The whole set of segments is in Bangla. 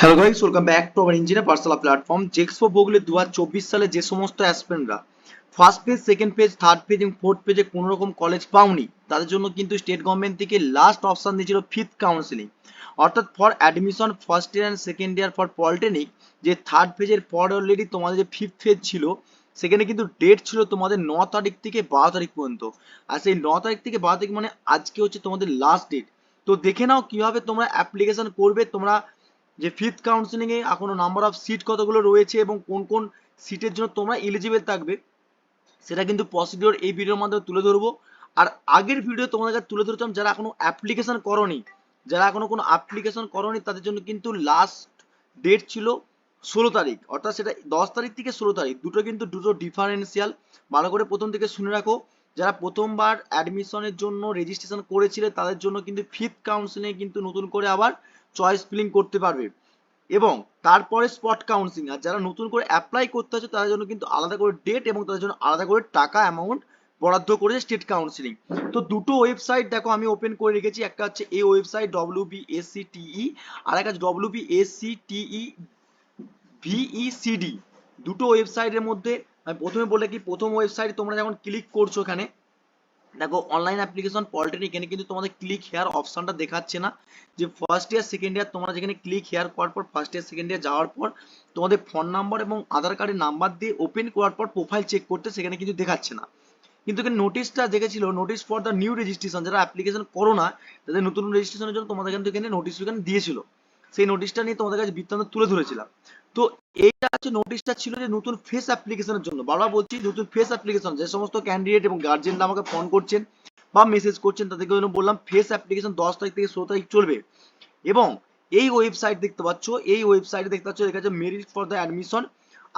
Hello guys welcome back to our engineer personal platform জেক্সপো বগলে দু সালে যে সমস্ত অ্যাসপিরেন্টরা first page second page third page এবং ফোর্থ পেজে কোনো রকম কলেজ পাওনি, তাদের জন্য কিন্তু স্টেট গভর্নমেন্ট থেকে লাস্ট অপশন দিয়েছিল ফিফথ কাউন্সিলিং অর্থাৎ for admission first year and second year for polytechnic যে থার্ড পেজের পর অলরেডি তোমাদের যে ফিফথ পেজ ছিল, সেখানে কিন্তু ডেট ছিল তোমাদের ন তারিখ থেকে বারো তারিখ পর্যন্ত। আর সেই ন তারিখ থেকে বারো তারিখ মানে আজকে হচ্ছে তোমাদের লাস্ট ডেট তো দেখে নাও কীভাবে তোমরা অ্যাপ্লিকেশন করবে, তোমরা যে ফিফথ কাউন্সিলিং এ এখনও নাম্বার অফ সিট কতগুলো রয়েছে এবং কোন কোন সিটের জন্য তোমরা এলিজিবল থাকবে, সেটা কিন্তু প্রসিডিওর এই ভিডিওর মাধ্যমে তুলে ধরবো। আর আগের ভিডিও তোমাদের তুলে ধরতাম যারা এখনও অ্যাপ্লিকেশন করনি, যারা এখনও কোনো অ্যাপ্লিকেশন করনি, তাদের জন্য কিন্তু লাস্ট ডেট ছিল ষোলো তারিখ। অর্থাৎ সেটা দশ তারিখ থেকে ষোলো তারিখ। দুটো কিন্তু দুটো ডিফারেন্সিয়াল ভালো করে প্রথম থেকে শুনে রাখো। যারা প্রথমবার অ্যাডমিশনের জন্য রেজিস্ট্রেশন করেছিলে, তাদের জন্য কিন্তু ফিফথ কাউন্সিলিং কিন্তু নতুন করে আবার চয়েস ফিলিং করতে পারবে। এবং তারপরে স্পট কাউন্সিলিং আর যারা নতুন করে অ্যাপ্লাই করতে হচ্ছে তাদের জন্য কিন্তু আলাদা করে ডেট এবং তাদের জন্য আলাদা করে টাকা অ্যামাউন্ট বরাদ্দ করেছে স্টেট কাউন্সিলিং তো দুটো ওয়েবসাইট দেখো, আমি ওপেন করে রেখেছি। একটা হচ্ছে এই website W B S T E আর একটা W B S T E V E C D দুটো ওয়েবসাইটের মধ্যে আমি প্রথমে বলে কি প্রথম ওয়েবসাইট তোমরা যখন ক্লিক করছ এখানে, দেখো অনলাইন অ্যাপ্লিকেশন পলিটেকনিক এখানে কিন্তু তোমাদের ক্লিক হেয়ার অপশনটা দেখাচ্ছে না। যে ফার্স্ট ইয়ার সেকেন্ড ইয়ার তোমরা যেখানে ক্লিক হেয়ার করার পর ফার্স্ট ইয়ার সেকেন্ড ইয়ার যাওয়ার পর, তোমাদের ফোন নাম্বার এবং আধার কার্ডের নাম্বার দিয়ে ওপেন করার পর প্রোফাইল চেক করতে সেখানে কিন্তু দেখাচ্ছে না। কিন্তু এখানে নোটিশটা দেখেছিল notice for the new registration যারা অ্যাপ্লিকেশন করো না, তাদের নতুন রেজিস্ট্রেশনের জন্য তোমাদের কিন্তু এখানে নোটিশ এখানে দিয়েছিল। সেই নোটিশটা নিয়ে তোমাদের কাছে বৃত্তান্ত তুলে ধরেছিলাম। তো এইটা হচ্ছে নোটিশটা ছিল যে নতুন ফেস অ্যাপ্লিকেশনের জন্য। বারবার বলছি, নতুন ফেস অ্যাপ্লিকেশন যে সমস্ত ক্যান্ডিডেট এবং গার্জেনরা আমাকে ফোন করছেন বা মেসেজ করছেন, তাদেরকে জন্য বললাম ফেস অ্যাপ্লিকেশন দশ তারিখ থেকে ষোলো তারিখ চলবে। এবং এই ওয়েবসাইট দেখতে পাচ্ছ, এই ওয়েবসাইটে দেখতে পাচ্ছ যাচ্ছে merit for the admission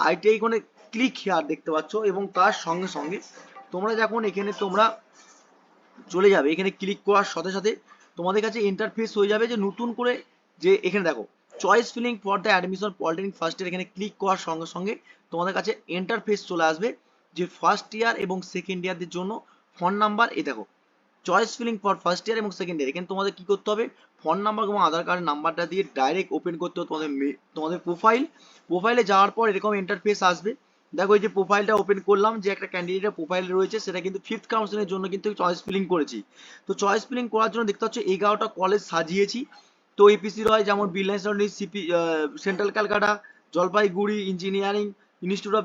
ITI কোনে ক্লিক হেয়ার দেখতে পাচ্ছ এবং তার সঙ্গে সঙ্গে তোমরা যখন এখানে তোমরা চলে যাবে, এখানে ক্লিক করার সাথে সাথে তোমাদের কাছে ইন্টারফেস হয়ে যাবে যে নতুন করে যে, এখানে দেখো choice filling for the admission polytechnic first year এখানে ক্লিক করার সঙ্গে সঙ্গে তোমাদের কাছে ইন্টারফেস চলে আসবে যে ফার্স্ট ইয়ার এবং সেকেন্ড ইয়ারদের জন্য ফোন নাম্বার এই দেখো choice filling for first year এবং সেকেন্ড ইয়ার এখানে তোমাদের কি করতে হবে ফোন নাম্বার এবং আধার কার্ডের নাম্বারটা দিয়ে ডাইরেক্ট ওপেন করতে হবে তোমাদের তোমাদের প্রোফাইল প্রোফাইলে যাওয়ার পর এরকম ইন্টারফেস আসবে, দেখো এই যে প্রোফাইলটা ওপেন করলাম, যে একটা ক্যান্ডিডেটের প্রোফাইল রয়েছে, সেটা কিন্তু ফিফথ কাউন্সিলের জন্য কিন্তু চয়েস ফিলিং করেছি, তো চয়েস ফিলিং করার জন্য দেখতে পাচ্ছ এগারোটা কলেজ সাজিয়েছি তো এপিসি রয় যেমন বিল্লাইন্স C P Central Calcutta Jalpaiguri engineering institute of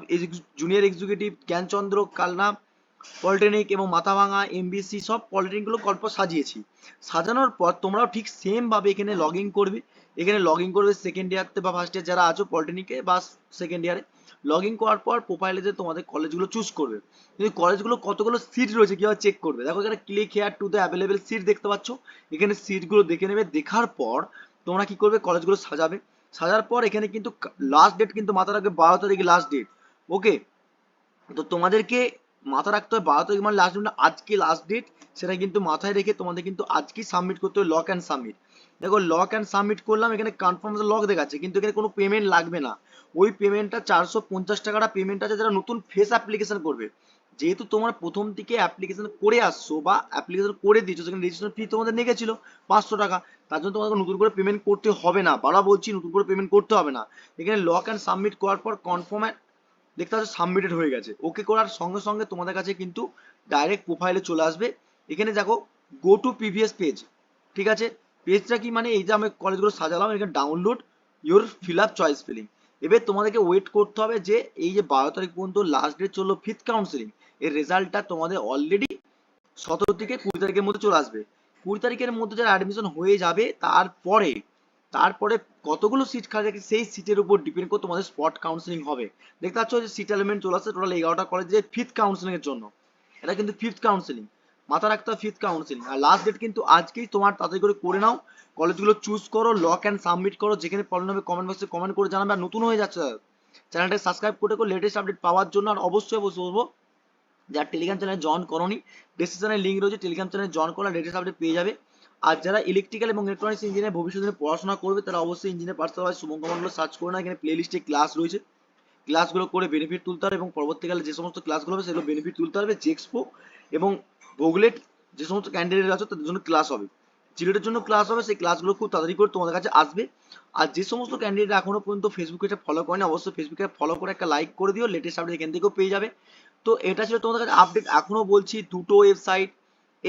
junior executive Gyanchandra Kalna polytechnic এবং মাথাভাঙা এমবিসি সব পলিটেকনিকগুলো গল্প সাজিয়েছি। সাজানোর পর তোমরাও ঠিক সেম ভাবে এখানে লগ ইন করবে। এখানে লগ ইন করবে সেকেন্ড ইয়ারতে বা ফার্স্ট ইয়ার যারা আছো পলিটেকনিকে বা সেকেন্ড ইয়ারে লগ ইন করার পর প্রোফাইলে যে তোমাদের কলেজগুলো চুজ করবে। কিন্তু কলেজগুলো কতগুলো সিট রয়েছে কীভাবে চেক করবে? দেখো এখানে click here to the available seat দেখতে পাচ্ছ। এখানে সিটগুলো দেখে নেবে। দেখার পর তোমরা কি করবে? কলেজগুলো সাজাবে। সাজার পর এখানে কিন্তু লাস্ট ডেট কিন্তু মাথা রাখবে, বারো তারিখে লাস্ট ডেট ওকে তো তোমাদেরকে মাথা রাখতে হবে। বারো তারিখ মানে লাস্ট ডেট আজকে লাস্ট ডেট সেটা কিন্তু মাথায় রেখে তোমাদের কিন্তু আজকেই সাবমিট করতে হবে লক অ্যান্ড সাবমিট দেখো লক অ্যান্ড সাবমিট করলাম, এখানে কনফার্ম লক দেখাচ্ছে, কিন্তু এখানে কোনো পেমেন্ট লাগবে না। ওই পেমেন্টটা চারশো পঞ্চাশ টাকাটা পেমেন্ট আছে, যারা নতুন ফেস অ্যাপ্লিকেশন করবে। যেহেতু তোমরা প্রথম থেকে অ্যাপ্লিকেশন করে আসছো বা অ্যাপ্লিকেশন করে দিয়েছ, সেখানে রেজিস্ট্রেশন ফি তোমাদের লেগেছিল পাঁচশো টাকা, তার জন্য তোমাকে নতুন করে পেমেন্ট করতে হবে না। বারা বলছি, নতুন করে পেমেন্ট করতে হবে না। এখানে লক অ্যান্ড সাবমিট করার পর কনফার্ম দেখতে পাচ্ছ সাবমিটেড হয়ে গেছে। ওকে করার সঙ্গে সঙ্গে তোমাদের কাছে কিন্তু ডাইরেক্ট প্রোফাইলে চলে আসবে। এখানে দেখো গো টু প্রিভিয়াস পেজ ঠিক আছে? পেজটা কি মানে এই যে আমি কলেজগুলো সাজালাম, এখানে download your fill up choice filling এবার তোমাদেরকে ওয়েট করতে হবে যে এই যে বারো তারিখ পর্যন্ত লাস্ট ডেট চলল ফিফথ কাউন্সিলিং এর রেজাল্টটা তোমাদের অলরেডি সতেরো থেকে কুড়ি তারিখের মধ্যে চলে আসবে। কুড়ি তারিখের মধ্যে যারা অ্যাডমিশন হয়ে যাবে, তারপরে তারপরে কতগুলো সিট খালি থাকে সেই সিটের উপর ডিপেন্ড করে তোমাদের স্পট কাউন্সিলিং হবে। দেখতে পাচ্ছ যে সিট এলিমেন্ট চলে আসছে টোটাল এগারোটা কলেজে ফিফথ কাউন্সিলিং এর জন্য। এটা কিন্তু ফিফথ কাউন্সিলিং মাথা রাখতে হবে ফিফথ কাউন্সিলিং আর লাস্ট ডেট কিন্তু আজকেই তোমার তাড়াতাড়ি করে করে নাও। কলেজগুলো চুজ করো লক অ্যান্ড সাবমিট করো, যেখানে প্রবলেম হবে কমেন্ট বক্সে কমেন্ট করে জানাবে। আর নতুন হয়ে যাচ্ছে চ্যানেলটা সাবস্ক্রাইব করে করে লেটেস্ট আপডেট পাওয়ার জন্য আর অবশ্যই অবশ্যই বলব, যারা টেলিগ্রাম চ্যানেলে জয়েন করনি ডেসক্রিপশনে লিঙ্ক রয়েছে টেলিগ্রাম চ্যানেলে জয়েন করলে লেটেস্ট আপডেট পেয়ে যাবে। আর যারা ইলেকট্রিক্যাল এবং ইলেকট্রনিক্স ইঞ্জিনিয়ার ভবিষ্যতে পড়াশোনা করবে, তারা অবশ্যই engineer personal Shubhankar Mondal search করে না এখানে প্লে লিস্টে ক্লাস রয়েছে। ক্লাসগুলো করে বেনিফিট তুলতে হবে এবং পরবর্তীকালে যে সমস্ত ক্লাসগুলো হবে, সেগুলো বেনিফিট তুলতে হবে জেক্সপো এবং ভোগলেট যে সমস্ত ক্যান্ডিডেট আছে, তাদের জন্য ক্লাস হবে। চিলেটের জন্য ক্লাস হবে, সেই ক্লাসগুলো খুব তাড়াতাড়ি করে তোমাদের কাছে আসবে। আর যে সমস্ত ক্যান্ডিডেট এখনও পর্যন্ত ফেসবুকে ফলো করেনি, অবশ্যই ফেসবুকে ফলো করে একটা লাইক করে দিও লেটেস্ট আপডেট এখান থেকেও পেয়ে যাবে। তো এটা ছিল তোমাদের কাছে আপডেট এখনও বলছি, দুটো ওয়েবসাইট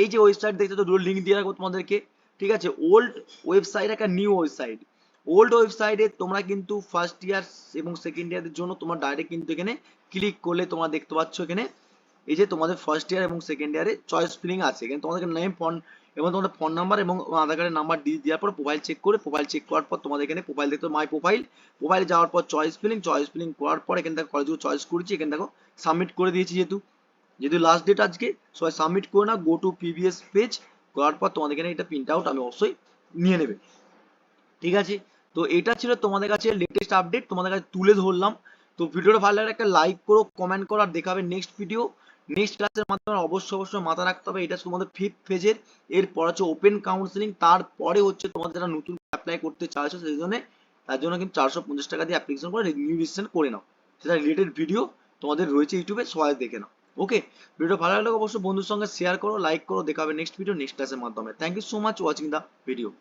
এই যে ওয়েবসাইট দেখছ তো, দুটো লিঙ্ক দিয়ে রাখব তোমাদেরকে, ঠিক আছে? ওল্ড ওয়েবসাইট একটা নিউ ওয়েবসাইট ওল্ড ওয়েবসাইটে তোমরা কিন্তু ফার্স্ট ইয়ার এবং সেকেন্ড ইয়ারের জন্য তোমার ডাইরেক্ট কিন্তু এখানে ক্লিক করলে তোমরা দেখতে পাচ্ছ এখানে, এই যে তোমাদের ফার্স্ট ইয়ার এবং সেকেন্ড ইয়ারে চয়েস ফিলিং আছে। এখানে তোমাদের নেম ফোন এবং তোমাদের ফোন নাম্বার এবং আধার কার্ডের নাম্বার দিয়ে দেওয়ার পর প্রোফাইল চেক করে প্রোফাইল চেক করার পর তোমাদের এখানে প্রোফাইল দেখতে মাই প্রোফাইল প্রোফাইলে যাওয়ার পর চয়েস ফিলিং চয়েস ফিলিং করার পর এখানে দেখো কলেজগুলো চয়েস করেছি, এখানে দেখো সাবমিট করে দিয়েছি যেহেতু। যেহেতু লাস্ট ডেট আজকে, সবাই সাবমিট করে না গো টু পিভিএস পেজ করার পর তোমাদের এখানে এটা প্রিন্ট আউট আমি অবশ্যই নিয়ে নেবে। ঠিক আছে? তো এটা ছিল তোমাদের কাছে লেটেস্ট আপডেট তোমাদের কাছে তুলে ধরলাম। তো ভিডিওটা ভালো লাগলে একটা লাইক করো কমেন্ট করো, আর দেখাবে নেক্সট ভিডিও নেক্সট ক্লাসের মাধ্যমে অবশ্যই অবশ্যই মাথা রাখতে হবে, এটা তোমাদের ফিফথ ফেজের এরপর হচ্ছে ওপেন কাউন্সিলিং তারপরে হচ্ছে তোমাদের যারা নতুন অ্যাপ্লাই করতে চাইছো সেই জন্য, তার জন্য কিন্তু চারশো পঞ্চাশ টাকা দিয়ে অ্যাপ্লিকেশন করে নিউ রেজিস্ট্রেশন করে নাও। সেটা রিলেটেড ভিডিও তোমাদের রয়েছে ইউটিউবে সবাই দেখে নাও। ওকে ভিডিও ভালো লাগলে অবশ্যই বন্ধুর সঙ্গে শেয়ার করো লাইক করো, দেখাবে নেক্সট ভিডিও নেক্সট ক্লাসের মাধ্যমে। Thank you so much watching the video